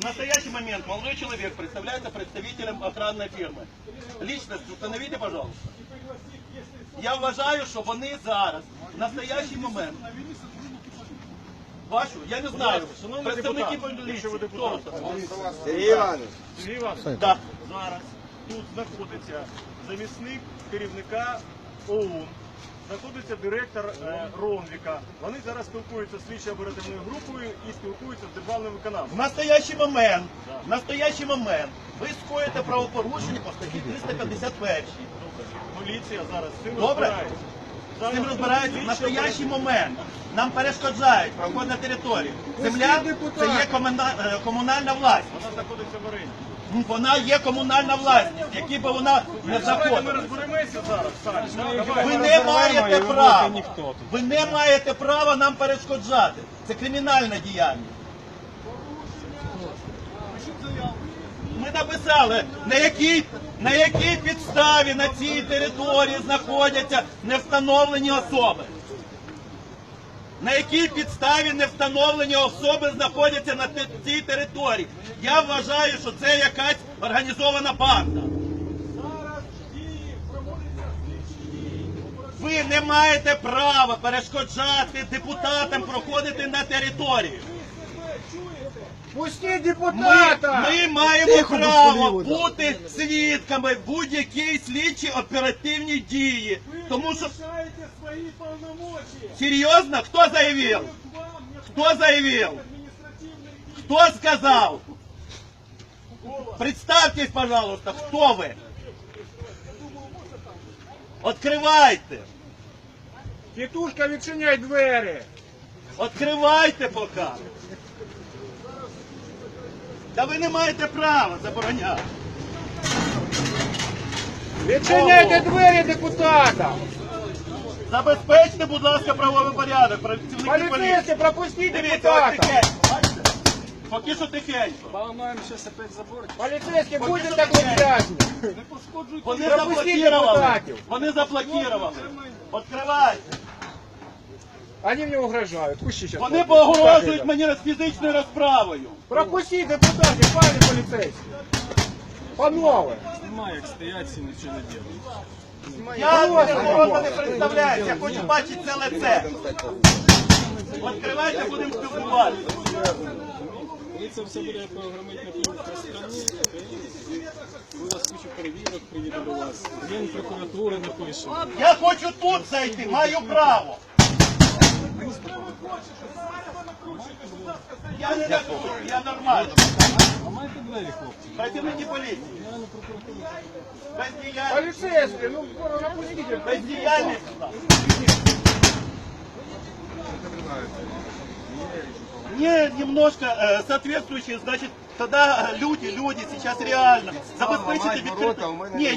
В настоящий момент молодой человек представляется представителем охранной фирмы. Личность установите, пожалуйста. Я вважаю, що вони зараз, в настоящий момент, вашу, я не знаю, представники поліції, хто це? Сергій Іванович, Сергій Іванович, Да. зараз тут знаходиться замісник керівника ОУН, Знаходиться директор е, Ромвіка. Вони зараз спілкуються з слідчо оперативною групою і спілкуються з державним В настоящий момент, в настоящий момент ви скоїте правопорушення по статті 351. Поліція зараз з цим Добре. розбирається. З Зараз цим розбирається в слідчо настоящий момент. Нам перешкоджають проход на територію. Земля це є комуна- е, комунальна власність. Вона знаходиться в оренді. Ну, Вона є комунальна власність, які би вона не Давайте ми заходила. розберемося зараз. самі. да? Ви не маєте права. Ви не маєте права нам перешкоджати. Це кримінальне діяння. Ми написали, на якій, на якій підставі на цій території знаходяться невстановлені особи. На якій підставі невстановлені особи знаходяться на цій території. Я вважаю, що це якась організована банда. Ви не маєте права перешкоджати депутатам проходити на територію. Пустіть Ми, депутата! ми маємо право бути свідками будь-якій слідчій оперативній дії. Тому що Решаете свои полномочия. серйозно, хто заявив? Хто заявив? Хто сказав? Представтесь, пожалуйста, хто ви? Откривайте! Тітушка, відчиняй двері! Откривайте поки. Та ви не маєте права забороняти. Відчиняйте двері депутата! Забезпечте, будь ласка, правовий порядок, працівники поліції. Поліцейські, пропустіть Дивіться, ось депутата! тихенько, бачите? Поки що тихенько. Поломаем сейчас опять заборчик. Поліцейські, будьте так що люб'язні! Вони Пропустіть заблокували. депутатів. Вони заблокували. Відкривайте. Вони мені угрожають. Пустіть зараз. Вони погрожують мені з фізичною розправою. Пропустіть депутатів, пане поліцейський! Панове! Снимай, как стоять, все ничего не делают. Я Просто просто не представляюсь, я хочу бачити це лице. Відкривайте, будемо спілкуватися. Полиция все буде програмити на півдня страни. У вас кучу перевірок приїде до вас. Ген прокуратури напише. Я хочу тут зайти, маю право. Я не рахую, я нормально. А маєте двері, хлопці? Працівники поліції. Генеральну прокуратуру. Бездіяльність. Поліцейські, ну скоро напустіть! Бездіяльність. Не, немножко э, соответствующие, значит, тогда э, люди, люди сейчас реально забезпечити ламають ворота, відкрити. у мене Ні,